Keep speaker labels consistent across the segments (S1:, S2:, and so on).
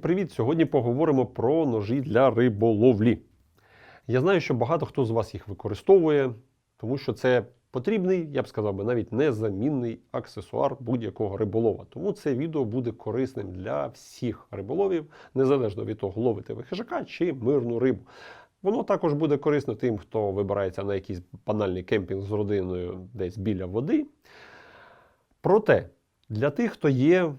S1: Привіт! Сьогодні поговоримо про ножі для риболовлі. Я знаю, що багато хто з вас їх використовує, тому що це потрібний, я б сказав би, навіть незамінний аксесуар будь-якого риболова. Тому це відео буде корисним для всіх риболовів, незалежно від того, ловите ви хижака чи мирну рибу. Воно також буде корисно тим, хто вибирається на якийсь банальний кемпінг з родиною десь біля води. Проте, для тих, хто є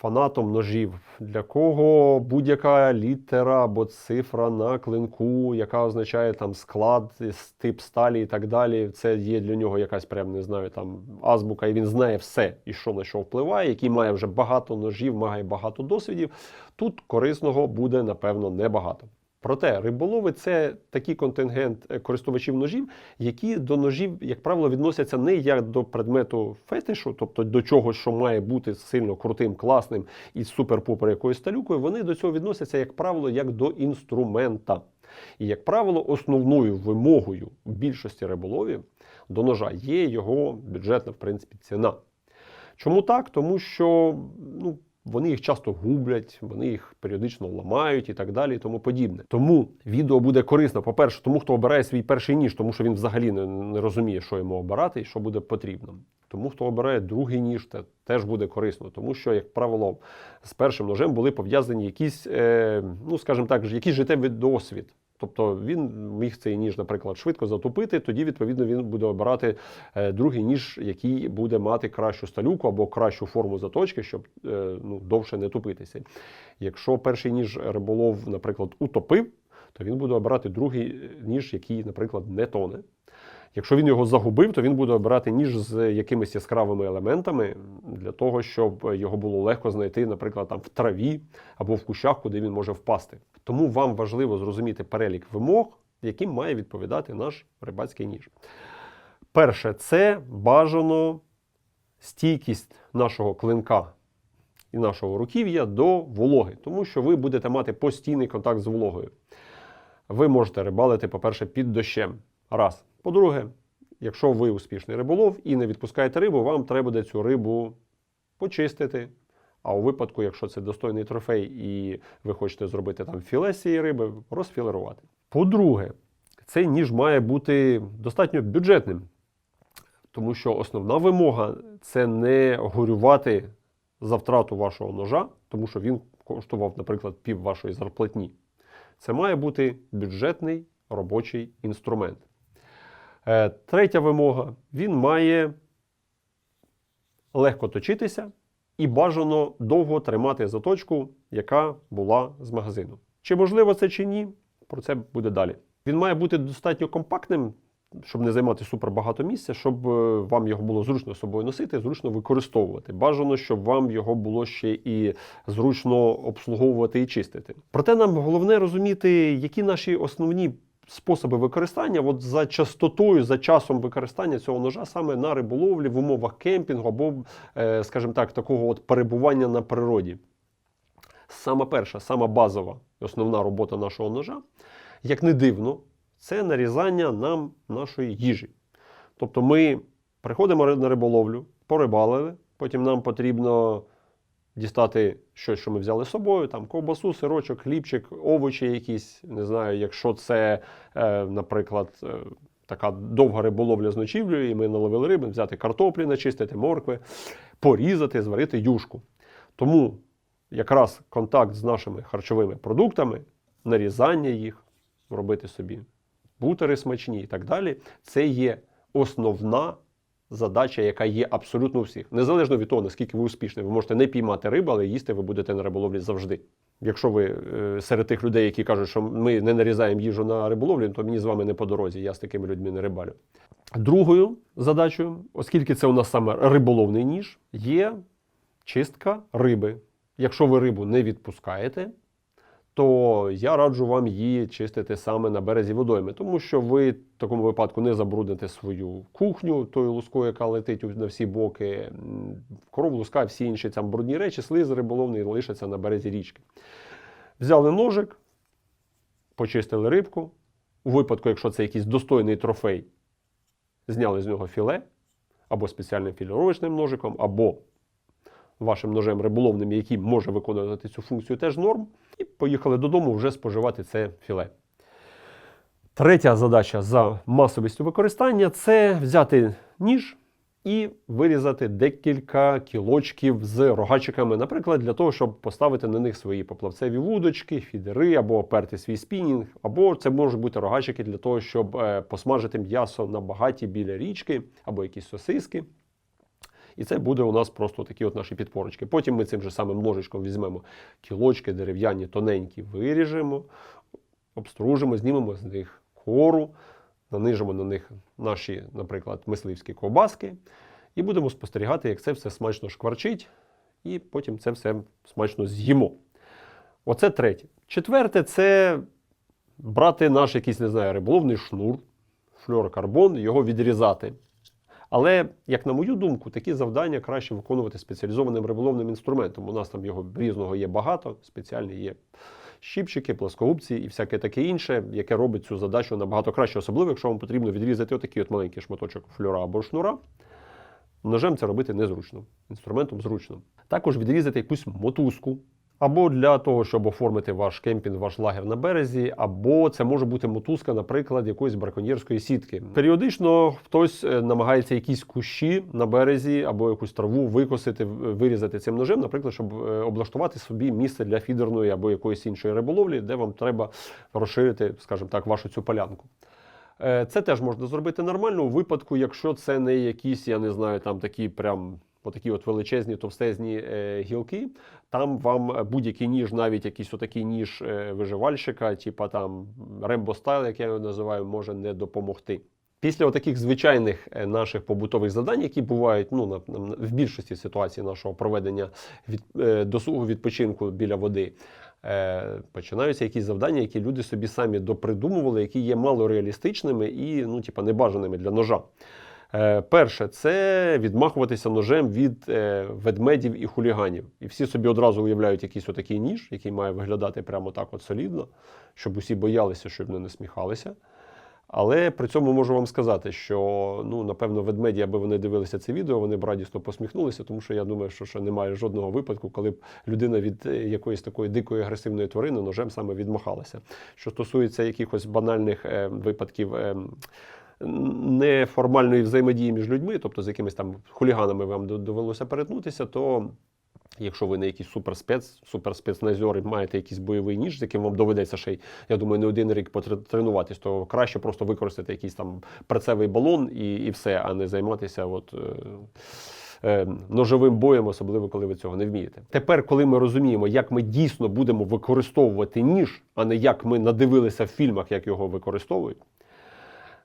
S1: фанатом ножів, для кого будь-яка літера або цифра на клинку, яка означає там склад, тип сталі і так далі, це є для нього якась прям, не знаю, там азбука, і він знає все, і що на що впливає, який має вже багато ножів, має багато досвідів. Тут корисного буде, напевно, небагато. Проте риболови це такий контингент е, користувачів ножів, які до ножів, як правило, відносяться не як до предмету фетишу, тобто до чогось, що має бути сильно крутим, класним і супер-пупер якоюсь сталюкою. Вони до цього відносяться, як правило, як до інструмента. І, як правило, основною вимогою більшості риболовів до ножа є його бюджетна, в принципі, ціна. Чому так? Тому що ну, вони їх часто гублять, вони їх періодично ламають і так далі, і тому подібне. Тому відео буде корисно, по-перше, тому хто обирає свій перший ніж, тому що він взагалі не, не розуміє, що йому обирати і що буде потрібно. Тому хто обирає другий ніж, те теж буде корисно, тому що, як правило, з першим ножем були пов'язані якісь, е, ну скажімо так, якийсь життєвий досвід. Тобто він міг цей ніж, наприклад, швидко затопити, тоді, відповідно, він буде обирати е, другий ніж, який буде мати кращу сталюку або кращу форму заточки, щоб е, ну, довше не тупитися. Якщо перший ніж риболов, наприклад, утопив, то він буде обирати другий ніж, який, наприклад, не тоне. Якщо він його загубив, то він буде обирати ніж з якимись яскравими елементами для того, щоб його було легко знайти, наприклад, там в траві або в кущах, куди він може впасти. Тому вам важливо зрозуміти перелік вимог, яким має відповідати наш рибацький ніж. Перше, це бажано стійкість нашого клинка і нашого руків'я до вологи, тому що ви будете мати постійний контакт з вологою. Ви можете рибалити, по-перше, під дощем. Раз. По-друге, якщо ви успішний риболов і не відпускаєте рибу, вам треба буде цю рибу почистити. А у випадку, якщо це достойний трофей і ви хочете зробити там філе цієї риби, розфілерувати. По-друге, цей ніж має бути достатньо бюджетним, тому що основна вимога це не горювати за втрату вашого ножа, тому що він коштував, наприклад, пів вашої зарплатні. Це має бути бюджетний робочий інструмент. Е, Третя вимога: він має легко точитися і бажано довго тримати заточку, яка була з магазину. Чи можливо це чи ні? Про це буде далі. Він має бути достатньо компактним, щоб не займати супер багато місця, щоб е, вам його було зручно собою носити, зручно використовувати. Бажано, щоб вам його було ще і зручно обслуговувати і чистити. Проте нам головне розуміти, які наші основні способи використання, от за частотою, за часом використання цього ножа саме на риболовлі в умовах кемпінгу або, е, скажімо так, такого от перебування на природі. Сама перша, сама базова основна робота нашого ножа, як не дивно, це нарізання нам нашої їжі. Тобто ми приходимо на риболовлю, порибалили, потім нам потрібно дістати щось, що ми взяли з собою, там ковбасу, сирочок, хлібчик, овочі якісь. Не знаю, якщо це, е, наприклад, е, така довга риболовля з ночівлею, і ми наловили риби, взяти картоплі, начистити моркви, порізати, зварити юшку. Тому якраз контакт з нашими харчовими продуктами, нарізання їх, робити собі бутери смачні і так далі, це є основна задача, яка є абсолютно у всіх. Незалежно від того, наскільки ви успішні, ви можете не піймати рибу, але їсти ви будете на риболовлі завжди. Якщо ви е, серед тих людей, які кажуть, що ми не нарізаємо їжу на риболовлі, то мені з вами не по дорозі, я з такими людьми не рибалю. Другою задачею, оскільки це у нас саме риболовний ніж, є чистка риби. Якщо ви рибу не відпускаєте, то я раджу вам її чистити саме на березі водойми, тому що ви в такому випадку не забрудните свою кухню тою лускою, яка летить на всі боки. М, Коров, луска, всі інші там брудні речі, слиз риболовний лишаться на березі річки. Взяли ножик, почистили рибку. У випадку, якщо це якийсь достойний трофей, зняли з нього філе або спеціальним філіровочним ножиком, або вашим ножем риболовним, який може виконувати цю функцію, теж норм. І поїхали додому вже споживати це філе. Третя задача за масовістю використання це взяти ніж і вирізати декілька кілочків з рогачиками, наприклад, для того, щоб поставити на них свої поплавцеві вудочки, фідери або оперти свій спінінг, або це можуть бути рогачики для того, щоб е, посмажити м'ясо на багаті біля річки, або якісь сосиски. І це буде у нас просто такі от наші підпорочки. Потім ми цим же самим ложечком візьмемо кілочки дерев'яні, тоненькі, виріжемо, обстружимо, знімемо з них кору, нанижимо на них наші, наприклад, мисливські ковбаски, і будемо спостерігати, як це все смачно шкварчить, і потім це все смачно з'їмо. Оце третє. Четверте це брати наш якийсь, не знаю, риболовний шнур, флюорокарбон, його відрізати. Але, як на мою думку, такі завдання краще виконувати спеціалізованим риболовним інструментом. У нас там його різного є багато, спеціальні є щіпчики, плоскогубці і всяке таке інше, яке робить цю задачу набагато краще, особливо, якщо вам потрібно відрізати отакий от маленький шматочок флюра або шнура. Ножем це робити незручно, інструментом зручно. Також відрізати якусь мотузку. Або для того, щоб оформити ваш кемпінг, ваш лагер на березі, або це може бути мотузка, наприклад, якоїсь браконьєрської сітки. Періодично хтось е, намагається якісь кущі на березі або якусь траву викосити, вирізати цим ножем, наприклад, щоб е, облаштувати собі місце для фідерної або якоїсь іншої риболовлі, де вам треба розширити, скажімо так, вашу цю полянку. Е, Це теж можна зробити нормально у випадку, якщо це не якісь, я не знаю, там такі прям отакі от величезні товстезні е, гілки. Там вам будь-який ніж, навіть якийсь отакий ніж е, виживальщика, типа там Рембо Стайл, як я його називаю, може не допомогти. Після таких звичайних е, наших побутових завдань, які бувають ну, на, на, в більшості ситуацій нашого проведення від, е, досугу відпочинку біля води, е, починаються якісь завдання, які люди собі самі допридумували, які є малореалістичними і ну, типа, небажаними для ножа. Е, Перше, це відмахуватися ножем від е, ведмедів і хуліганів. І всі собі одразу уявляють якийсь отакий ніж, який має виглядати прямо так от солідно, щоб усі боялися, щоб не насміхалися. Але при цьому можу вам сказати, що ну, напевно, ведмеді, аби вони дивилися це відео, вони б радісно посміхнулися, тому що я думаю, що ще немає жодного випадку, коли б людина від е, якоїсь такої дикої агресивної тварини ножем саме відмахалася. Що стосується якихось банальних е, випадків. Е, неформальної взаємодії між людьми, тобто з якимись там хуліганами вам довелося перетнутися, то якщо ви не якийсь суперспец, суперспецназер і маєте якийсь бойовий ніж, з яким вам доведеться ще й, я думаю, не один рік потренуватись, то краще просто використати якийсь там працевий балон і, і все, а не займатися от. е, е, Ножовим боєм, особливо коли ви цього не вмієте. Тепер, коли ми розуміємо, як ми дійсно будемо використовувати ніж, а не як ми надивилися в фільмах, як його використовують,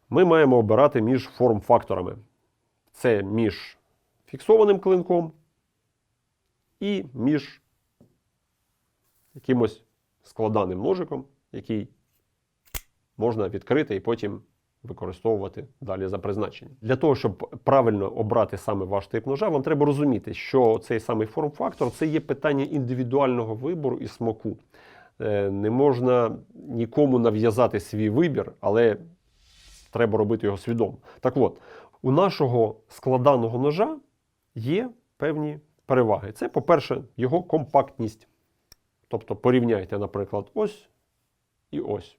S1: ми маємо обирати між форм-факторами. Це між фіксованим клинком і між якимось складаним ножиком, який можна відкрити і потім використовувати далі за призначенням. Для того, щоб правильно обрати саме ваш тип ножа, вам треба розуміти, що цей самий форм-фактор це є питання індивідуального вибору і смаку. Е, Не можна нікому нав'язати свій вибір, але треба робити його свідомо. Так от, у нашого складаного ножа є певні переваги. Це, по-перше, його компактність. Тобто порівняйте, наприклад, ось і ось.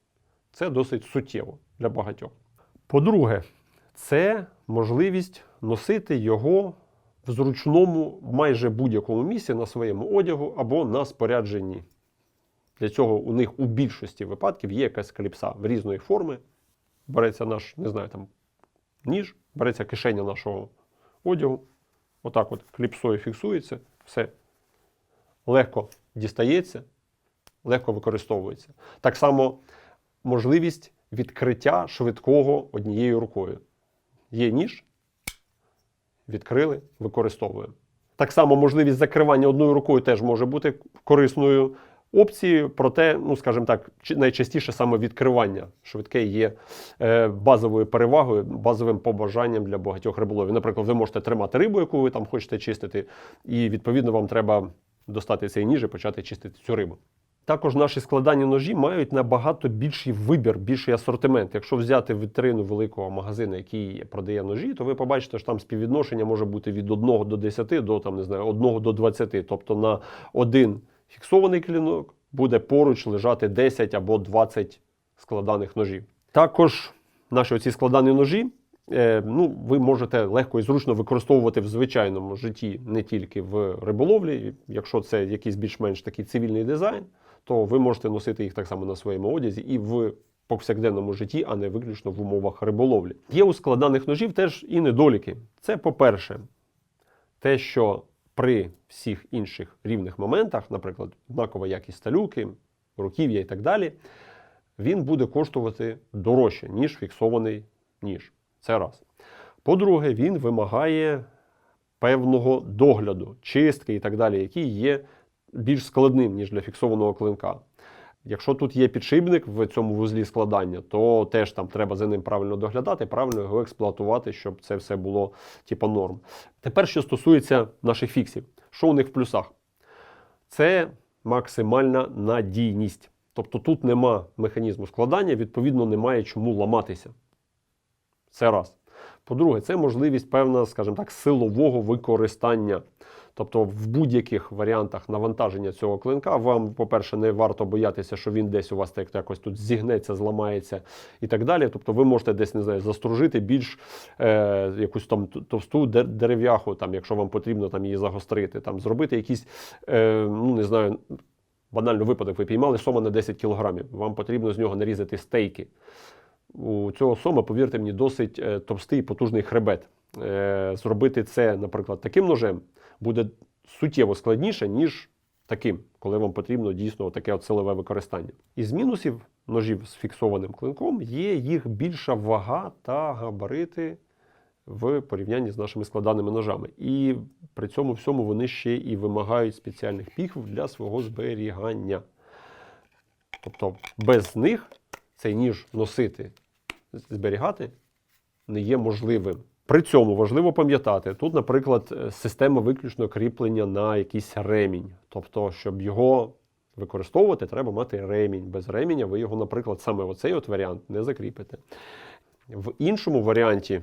S1: Це досить суттєво для багатьох. По-друге, це можливість носити його в зручному майже будь-якому місці на своєму одягу або на спорядженні. Для цього у них у більшості випадків є якась кліпса в різної форми. Береться наш, не знаю, там ніж, береться кишеня нашого одягу. Отак от кліпсою фіксується, все легко дістається, легко використовується. Так само можливість відкриття швидкого однією рукою. Є ніж, відкрили, використовуємо. Так само можливість закривання одною рукою теж може бути корисною опцією, проте, ну скажімо так, найчастіше саме відкривання швидке є е, базовою перевагою, базовим побажанням для багатьох риболовів. Наприклад, ви можете тримати рибу, яку ви там хочете чистити, і відповідно вам треба достати цей ніж і почати чистити цю рибу. Також наші складані ножі мають набагато більший вибір, більший асортимент. Якщо взяти вітрину великого магазину, який продає ножі, то ви побачите, що там співвідношення може бути від 1 до 10 до там, не знаю, 1 до 20. Тобто на один фіксований клінок буде поруч лежати 10 або 20 складаних ножів. Також наші оці складані ножі. е, Ну, ви можете легко і зручно використовувати в звичайному житті не тільки в риболовлі. Якщо це якийсь більш-менш такий цивільний дизайн, то ви можете носити їх так само на своєму одязі і в повсякденному житті, а не виключно в умовах риболовлі. Є у складаних ножів теж і недоліки. Це, по-перше, те, що при всіх інших рівних моментах, наприклад, однакова якість сталюки, руків'я і так далі, він буде коштувати дорожче, ніж фіксований ніж. Це раз. По-друге, він вимагає певного догляду, чистки і так далі, який є більш складним, ніж для фіксованого клинка. Якщо тут є підшипник в цьому вузлі складання, то теж там треба за ним правильно доглядати, правильно його експлуатувати, щоб це все було типу норм. Тепер, що стосується наших фіксів, що у них в плюсах? Це максимальна надійність. Тобто тут нема механізму складання, відповідно, немає чому ламатися. Це раз. По-друге, це можливість певна, скажімо так, силового використання. Тобто, в будь-яких варіантах навантаження цього клинка вам, по-перше, не варто боятися, що він десь у вас так якось тут зігнеться, зламається і так далі. Тобто, ви можете десь не знаю, застружити більш е, якусь там товсту дер- дерев'яху, там, якщо вам потрібно там її загострити, там зробити якісь, е, ну не знаю. Банально випадок, ви піймали сома на 10 кілограмів. Вам потрібно з нього нарізати стейки. У цього сома, повірте мені, досить е, товстий потужний хребет. Е, Зробити це, наприклад, таким ножем буде суттєво складніше, ніж таким, коли вам потрібно дійсно таке от силове використання. Із мінусів ножів з фіксованим клинком є їх більша вага та габарити в порівнянні з нашими складаними ножами. І при цьому всьому вони ще і вимагають спеціальних піхв для свого зберігання. Тобто без них цей ніж носити, зберігати не є можливим. При цьому важливо пам'ятати, тут, наприклад, е, система виключно кріплення на якийсь ремінь. Тобто, щоб його використовувати, треба мати ремінь. Без ременя ви його, наприклад, саме оцей от варіант не закріпите. В іншому варіанті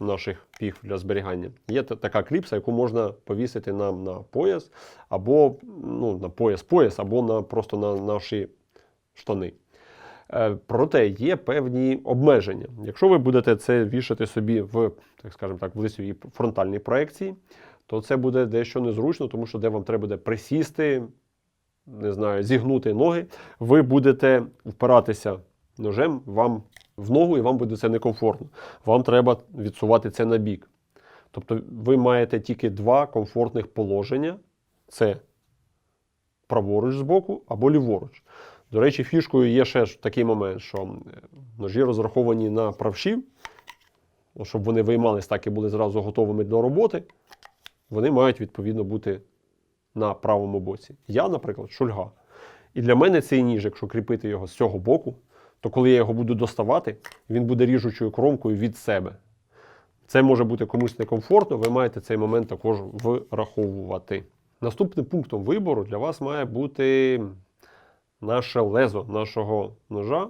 S1: наших піх для зберігання є така кліпса, яку можна повісити нам на пояс, або ну, на пояс-пояс, або на, просто на наші штани. Е, Проте є певні обмеження. Якщо ви будете це вішати собі в, так скажемо так, в лицевій фронтальній проекції, то це буде дещо незручно, тому що де вам треба буде присісти, не знаю, зігнути ноги, ви будете впиратися ножем вам в ногу, і вам буде це некомфортно. Вам треба відсувати це на бік. Тобто ви маєте тільки два комфортних положення: це праворуч збоку або ліворуч. До речі, фішкою є ще такий момент, що ножі розраховані на правші, щоб вони виймались так і були зразу готовими до роботи, вони мають відповідно бути на правому боці. Я, наприклад, шульга. І для мене цей ніж, якщо кріпити його з цього боку, то коли я його буду доставати, він буде ріжучою кромкою від себе. Це може бути комусь некомфортно, ви маєте цей момент також враховувати. Наступним пунктом вибору для вас має бути наше лезо нашого ножа,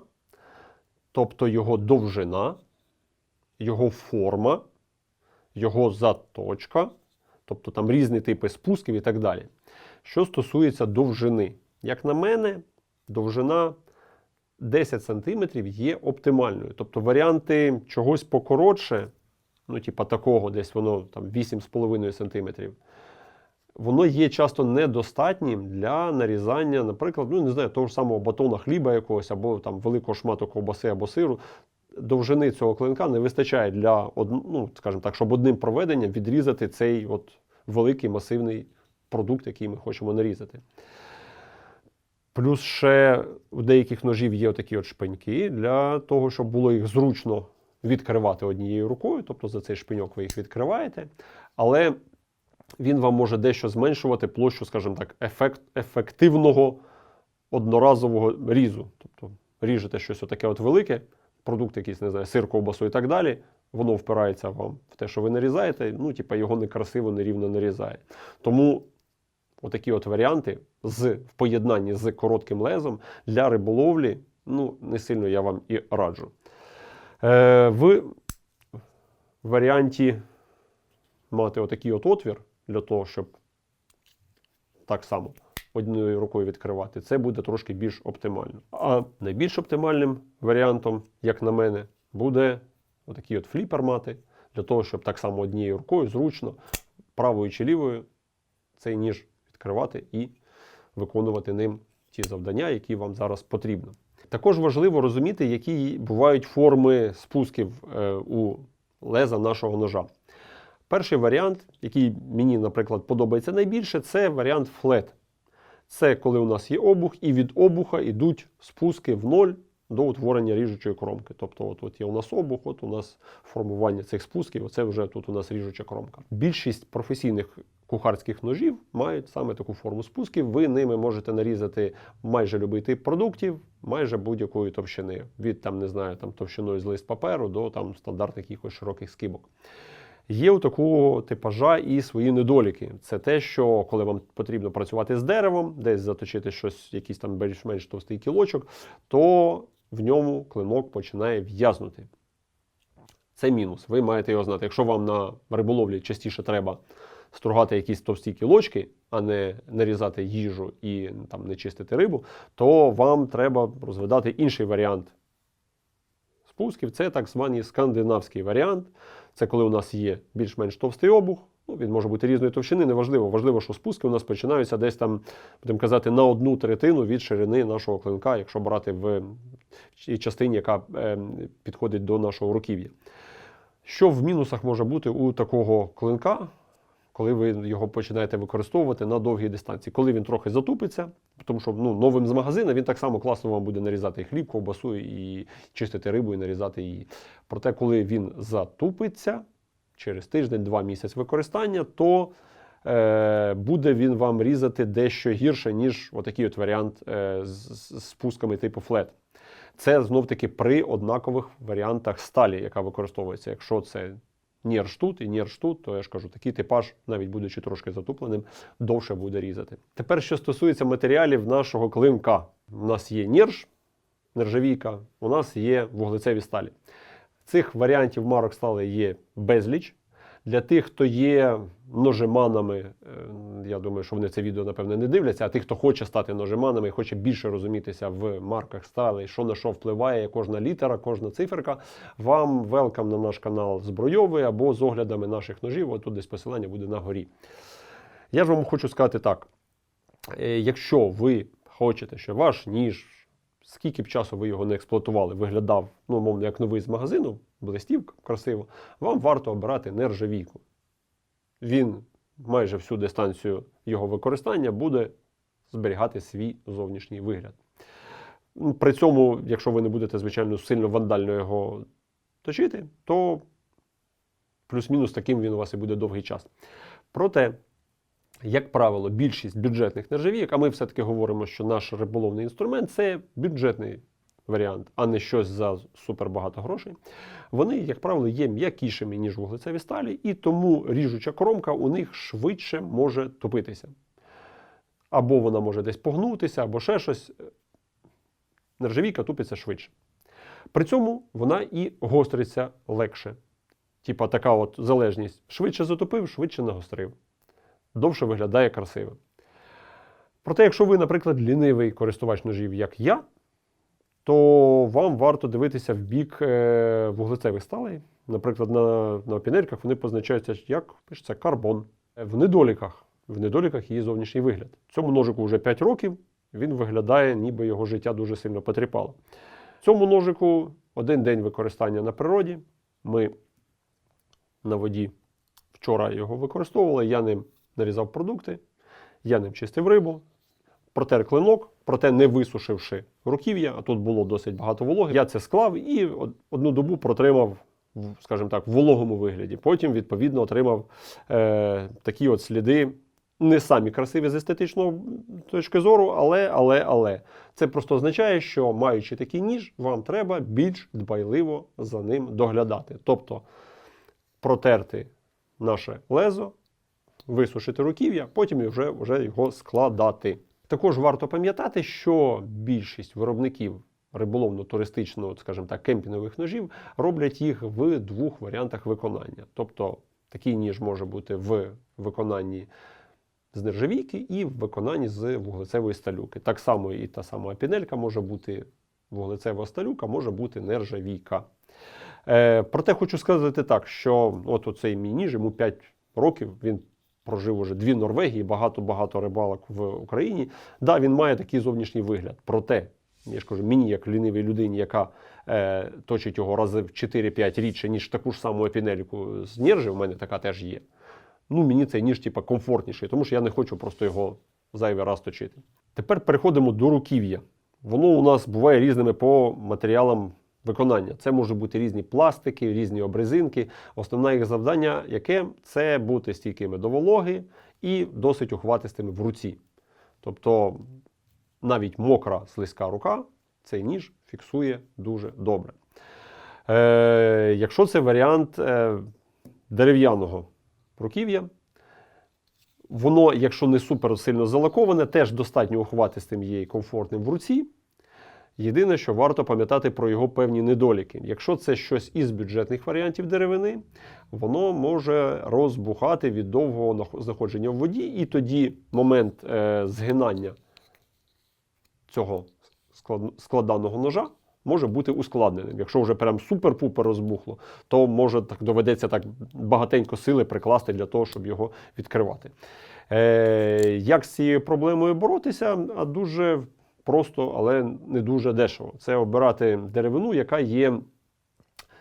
S1: тобто його довжина, його форма, його заточка, тобто там різні типи спусків і так далі. Що стосується довжини, як на мене, довжина 10 см є оптимальною. Тобто варіанти чогось покоротше, ну, типа такого, десь воно там 8,5 см, воно є часто недостатнім для нарізання, наприклад, ну не знаю, того ж самого батона хліба якогось, або там великого шмату ковбаси або сиру. Довжини цього клинка не вистачає для ну, скажімо так, щоб одним проведенням відрізати цей от великий масивний продукт, який ми хочемо нарізати. Плюс ще у деяких ножів є такі от шпиньки для того, щоб було їх зручно відкривати однією рукою, тобто за цей шпиньок ви їх відкриваєте. Але він вам може дещо зменшувати площу, скажімо так, ефект, ефективного одноразового різу. Тобто ріжете щось отаке от велике, продукт якийсь, не знаю, сир, ковбасу і так далі, воно впирається вам в те, що ви нарізаєте, ну, типа його некрасиво, нерівно нарізає. Тому отакі от варіанти з, в поєднанні з коротким лезом для риболовлі, ну, не сильно я вам і раджу. Е, в варіанті мати отакий от отвір для того, щоб так само однією рукою відкривати, це буде трошки більш оптимально. А найбільш оптимальним варіантом, як на мене, буде отакий от фліпер мати, для того, щоб так само однією рукою зручно, правою чи лівою, цей ніж відкривати і виконувати ним ті завдання, які вам зараз потрібно. Також важливо розуміти, які бувають форми спусків е, у леза нашого ножа. Перший варіант, який мені, наприклад, подобається найбільше, це варіант флет. Це коли у нас є обух, і від обуха йдуть спуски в ноль до утворення ріжучої кромки. Тобто, от, от є у нас обух, от у нас формування цих спусків, оце вже тут у нас ріжуча кромка. Більшість професійних кухарських ножів мають саме таку форму спусків. Ви ними можете нарізати майже будь-який тип продуктів, майже будь-якої товщини. Від там, не знаю, там товщиною з лист паперу до там стандартних якихось широких скибок. Є у такого типажа і свої недоліки. Це те, що коли вам потрібно працювати з деревом, десь заточити щось, якийсь там більш-менш товстий кілочок, то в ньому клинок починає в'язнути. Це мінус. Ви маєте його знати. Якщо вам на риболовлі частіше треба стругати якісь товсті кілочки, а не нарізати їжу і там не чистити рибу, то вам треба розвидати інший варіант спусків. Це так званий скандинавський варіант. Це коли у нас є більш-менш товстий обух. Ну, він може бути різної товщини, неважливо. Важливо, що спуски у нас починаються десь там, будемо казати, на одну третину від ширини нашого клинка, якщо брати в частині, яка е, підходить до нашого руків'я. Що в мінусах може бути у такого клинка, коли ви його починаєте використовувати на довгій дистанції? Коли він трохи затупиться, тому що ну, новим з магазина він так само класно вам буде нарізати хліб, ковбасу, і чистити рибу, і нарізати її. Проте, коли він затупиться через тиждень-два місяць використання, то е, буде він вам різати дещо гірше, ніж отакий от варіант е, з, спусками типу флет. Це знов-таки при однакових варіантах сталі, яка використовується. Якщо це нірштут і нірштут, то я ж кажу, такий типаж, навіть будучи трошки затупленим, довше буде різати. Тепер, що стосується матеріалів нашого клинка, у нас є нірж, нержавійка, у нас є вуглецеві сталі. Цих варіантів марок стали є безліч. Для тих, хто є ножеманами, е, я думаю, що вони це відео, напевне, не дивляться, а тих, хто хоче стати ножеманами і хоче більше розумітися в марках сталей, що на що впливає кожна літера, кожна циферка, вам велкам на наш канал збройовий або з оглядами наших ножів. Отут десь посилання буде на горі. Я ж вам хочу сказати так: е, якщо ви хочете, щоб ваш ніж, скільки б часу ви його не експлуатували, виглядав, ну, мовно, як новий з магазину, блистів красиво, вам варто обирати нержавійку. Він майже всю дистанцію його використання буде зберігати свій зовнішній вигляд. При цьому, якщо ви не будете, звичайно, сильно вандально його точити, то плюс-мінус таким він у вас і буде довгий час. Проте, як правило, більшість бюджетних нержавійок, а ми все-таки говоримо, що наш риболовний інструмент це бюджетний варіант, а не щось за супер багато грошей. Вони, як правило, є м'якішими, ніж вуглецеві сталі, і тому ріжуча кромка у них швидше може топитися. Або вона може десь погнутися, або ще щось. Нержавійка тупиться швидше. При цьому вона і гостриться легше. Типа така от залежність. Швидше затопив, швидше нагострив. Довше виглядає красиво. Проте, якщо ви, наприклад, лінивий користувач ножів, як я, то вам варто дивитися в бік е, вуглецевих сталей. Наприклад, на, на опінельках вони позначаються як пишеться карбон. В недоліках. В недоліках її зовнішній вигляд. Цьому ножику вже 5 років, він виглядає, ніби його життя дуже сильно потріпало. Цьому ножику один день використання на природі. Ми на воді вчора його використовували, я ним нарізав продукти, я ним чистив рибу, протер клинок, проте не висушивши руків'я, а тут було досить багато вологи. Я це склав і одну добу протримав, скажімо так, в вологому вигляді. Потім, відповідно, отримав е, такі от сліди. Не самі красиві з естетичної точки зору, але, але, але. Це просто означає, що маючи такий ніж, вам треба більш дбайливо за ним доглядати. Тобто протерти наше лезо, висушити руків'я, потім вже, вже його складати. Також варто пам'ятати, що більшість виробників риболовно-туристичного, скажімо так, кемпінгових ножів роблять їх в двох варіантах виконання. Тобто такий ніж може бути в виконанні з нержавійки і в виконанні з вуглецевої сталюки. Так само і та сама пінелька може бути вуглецева сталюка, може бути нержавійка. Е, проте хочу сказати так, що от оцей мій ніж, йому 5 років, він прожив уже дві Норвегії, багато-багато рибалок в Україні. Да, він має такий зовнішній вигляд. Проте, я ж кажу, мені, як лінивій людині, яка е, точить його рази в 4-5 рідше, ніж таку ж саму епінельку з нержі, в мене така теж є. Ну, мені цей ніж типа, комфортніший, тому що я не хочу просто його зайвий раз точити. Тепер переходимо до руків'я. Воно у нас буває різними по матеріалам виконання. Це можуть бути різні пластики, різні обрезинки. Основне їх завдання, яке це бути стійкими до вологи і досить ухватистими в руці. Тобто навіть мокра слизька рука цей ніж фіксує дуже добре. Е, якщо це варіант е, дерев'яного руків'я, воно, якщо не супер сильно залаковане, теж достатньо ухватистим є і комфортним в руці. Єдине, що варто пам'ятати про його певні недоліки. Якщо це щось із бюджетних варіантів деревини, воно може розбухати від довгого знаходження в воді, і тоді момент е, згинання цього складаного ножа може бути ускладненим. Якщо вже прям супер-пупер розбухло, то може так доведеться так багатенько сили прикласти для того, щоб його відкривати. Е, як з цією проблемою боротися? А дуже просто, але не дуже дешево. Це обирати деревину, яка є,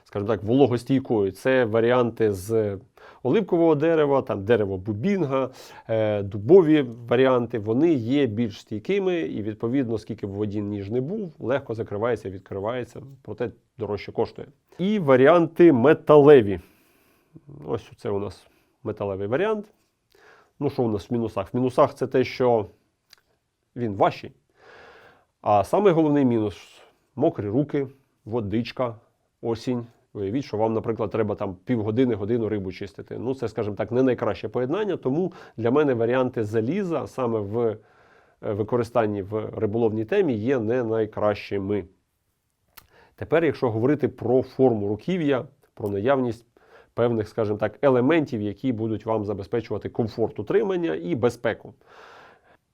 S1: скажімо так, вологостійкою. Це варіанти з оливкового дерева, там дерево бубінга, е, дубові варіанти. Вони є більш стійкими і, відповідно, скільки б воді ніж не був, легко закривається, відкривається, проте дорожче коштує. І варіанти металеві. Ось це у нас металевий варіант. Ну, що у нас в мінусах? В мінусах це те, що він важчий. А самий головний мінус мокрі руки, водичка, осінь. Уявіть, що вам, наприклад, треба там півгодини, годину рибу чистити. Ну, це, скажімо так, не найкраще поєднання. Тому для мене варіанти заліза саме в е, використанні в риболовній темі є не найкращими. Тепер, якщо говорити про форму руків'я, про наявність певних, скажімо так, елементів, які будуть вам забезпечувати комфорт утримання і безпеку.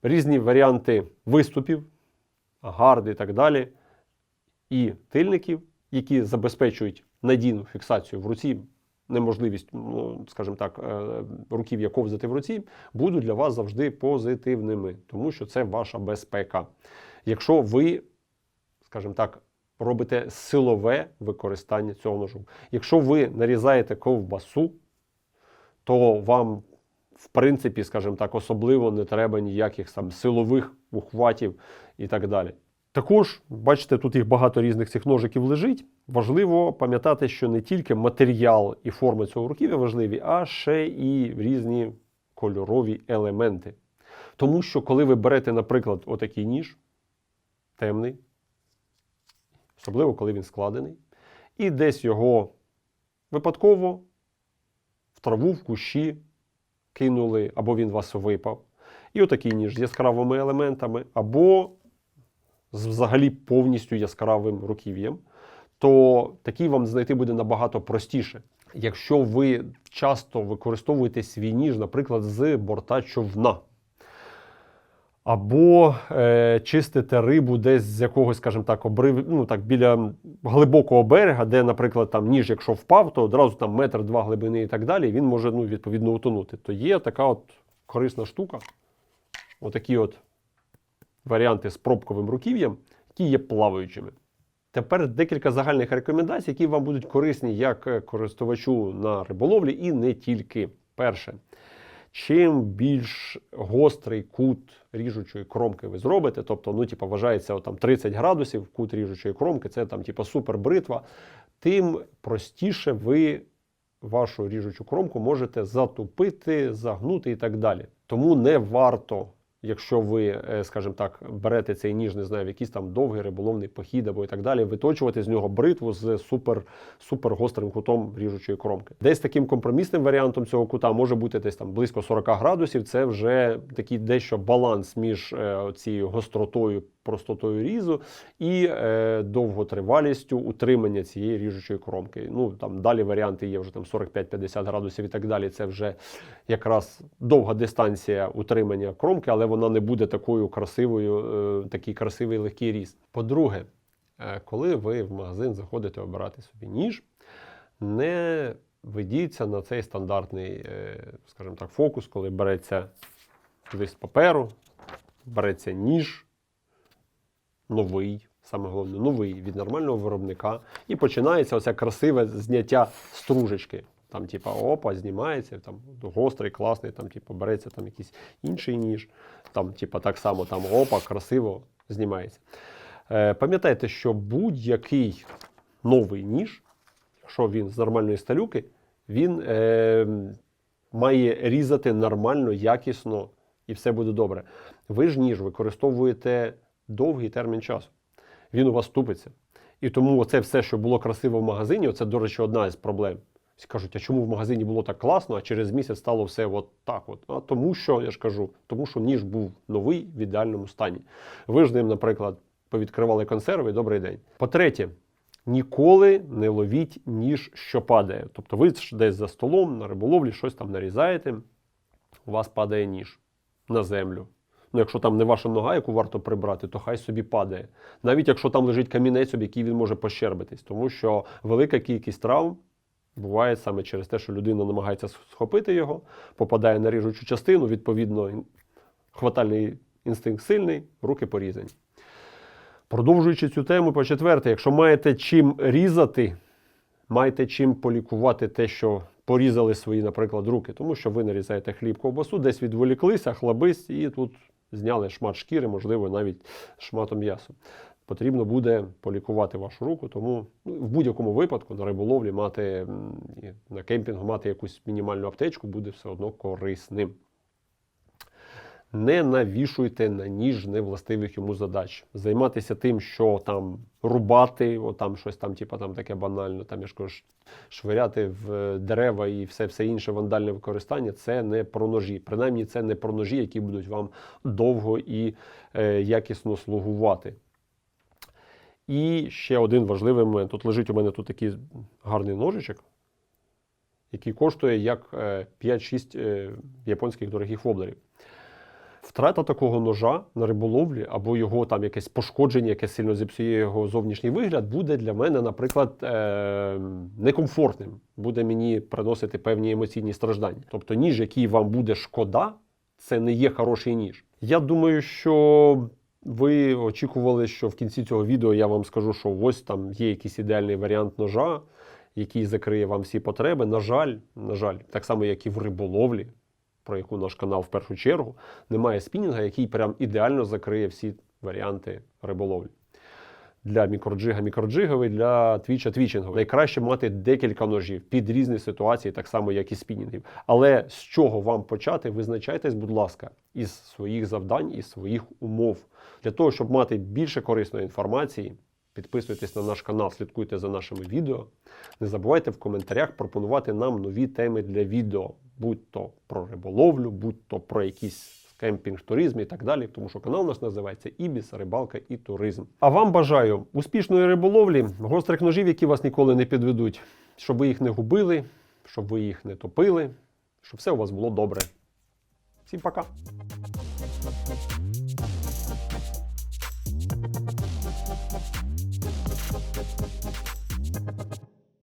S1: Різні варіанти виступів, гарди і так далі, і тильників, які забезпечують надійну фіксацію в руці, неможливість, ну, скажімо так, е, руків'я ковзати в руці, будуть для вас завжди позитивними, тому що це ваша безпека. Якщо ви, скажімо так, робите силове використання цього ножу. Якщо ви нарізаєте ковбасу, то вам, в принципі, скажімо так, особливо не треба ніяких там силових ухватів і так далі. Також, бачите, тут їх багато різних цих ножиків лежить. Важливо пам'ятати, що не тільки матеріал і форми цього руків'я важливі, а ще і різні кольорові елементи. Тому що, коли ви берете, наприклад, отакий ніж, темний, особливо коли він складений, і десь його випадково в траву, в кущі кинули, або він вас випав. І отакий ніж з яскравими елементами, або з взагалі повністю яскравим руків'ям, то такий вам знайти буде набагато простіше. Якщо ви часто використовуєте свій ніж, наприклад, з борта човна, або е, чистите рибу десь з якогось, скажімо так, обрив, ну так, біля глибокого берега, де, наприклад, там ніж, якщо впав, то одразу там метр-два глибини і так далі, він може ну, відповідно утонути. То є така от корисна штука, отакі от варіанти з пробковим руків'ям, які є плаваючими. Тепер декілька загальних рекомендацій, які вам будуть корисні як е, користувачу на риболовлі і не тільки. Перше, чим більш гострий кут ріжучої кромки ви зробите, тобто, ну, типу, вважається там 30 градусів кут ріжучої кромки, це там, типу, супер бритва, тим простіше ви вашу ріжучу кромку можете затупити, загнути і так далі. Тому не варто Якщо ви, е, скажімо так, берете цей ніж, не знаю, в якийсь там довгий риболовний похід або і так далі, виточувати з нього бритву з супер, супер гострим кутом ріжучої кромки. Десь таким компромісним варіантом цього кута може бути десь там близько 40 градусів. Це вже такий дещо баланс між е, цією гостротою, простотою різу і е, довготривалістю утримання цієї ріжучої кромки. Ну там далі варіанти є вже там 45-50 градусів і так далі. Це вже якраз довга дистанція утримання кромки, але вона не буде такою красивою, е, такий красивий легкий різ. По-друге, е, коли ви в магазин заходите обирати собі ніж, не ведіться на цей стандартний, е, скажімо так, фокус, коли береться лист паперу, береться ніж новий, саме головне, новий від нормального виробника, і починається оце красиве зняття стружечки. Там, типа, опа, знімається, там гострий, класний, там, типа, береться там якийсь інший ніж, там, типа, так само там опа, красиво знімається. Е, пам'ятайте, що будь-який новий ніж, якщо він з нормальної сталюки, він е, має різати нормально, якісно і все буде добре. Ви ж ніж використовуєте довгий термін часу. Він у вас тупиться. І тому оце все, що було красиво в магазині, це, до речі, одна із проблем. Всі кажуть, а чому в магазині було так класно, а через місяць стало все от так. От. А тому що, я ж кажу, тому що ніж був новий в ідеальному стані. Ви ж ним, наприклад, повідкривали консерви, добрий день. По-третє, ніколи не ловіть ніж, що падає. Тобто ви десь за столом на риболовлі щось там нарізаєте, у вас падає ніж на землю. Ну, якщо там не ваша нога, яку варто прибрати, то хай собі падає. Навіть якщо там лежить камінець, об який він може пощербитись, тому що велика кількість травм буває саме через те, що людина намагається схопити його, попадає на ріжучу частину, відповідно, хватальний інстинкт сильний, руки порізані. Продовжуючи цю тему, по четверте, якщо маєте чим різати, маєте чим полікувати те, що порізали свої, наприклад, руки, тому що ви нарізаєте хліб ковбасу, десь відволіклися, хлабись, і тут зняли шмат шкіри, можливо, навіть шматом м'яса. Потрібно буде полікувати вашу руку, тому ну, в будь-якому випадку на риболовлі мати на кемпінгу мати якусь мінімальну аптечку буде все одно корисним. Не навішуйте на ніж невластивих йому задач. Займатися тим, що там рубати, о, там щось там, типу, там таке банально, там я ж кажу, швиряти в дерева і все, все інше вандальне використання це не про ножі. Принаймні, це не про ножі, які будуть вам довго і е, якісно слугувати. І ще один важливий момент. Тут лежить у мене тут такий гарний ножичок, який коштує як е, 5-6 е, японських дорогих воблерів. Втрата такого ножа на риболовлі або його там якесь пошкодження, яке сильно зіпсує його зовнішній вигляд, буде для мене, наприклад, е- некомфортним, буде мені приносити певні емоційні страждання. Тобто ніж, який вам буде шкода, це не є хороший ніж. Я думаю, що ви очікували, що в кінці цього відео я вам скажу, що ось там є якийсь ідеальний варіант ножа, який закриє вам всі потреби. На жаль, на жаль, так само, як і в риболовлі, про яку наш канал в першу чергу, немає спінінга, який прям ідеально закриє всі варіанти риболовлі. Для мікроджига мікроджиговий, для твіча твічинговий. Найкраще мати декілька ножів під різні ситуації, так само як і спінінгів. Але з чого вам почати, визначайтесь, будь ласка, із своїх завдань, із своїх умов. Для того, щоб мати більше корисної інформації, підписуйтесь на наш канал, слідкуйте за нашими відео. Не забувайте в коментарях пропонувати нам нові теми для відео, будь то про риболовлю, будь то про якісь кемпінг, туризм і так далі, тому що канал у нас називається Ібіс, рибалка і туризм. А вам бажаю успішної риболовлі, гострих ножів, які вас ніколи не підведуть, щоб ви їх не губили, щоб ви їх не топили, щоб все у вас було добре. Всім пока!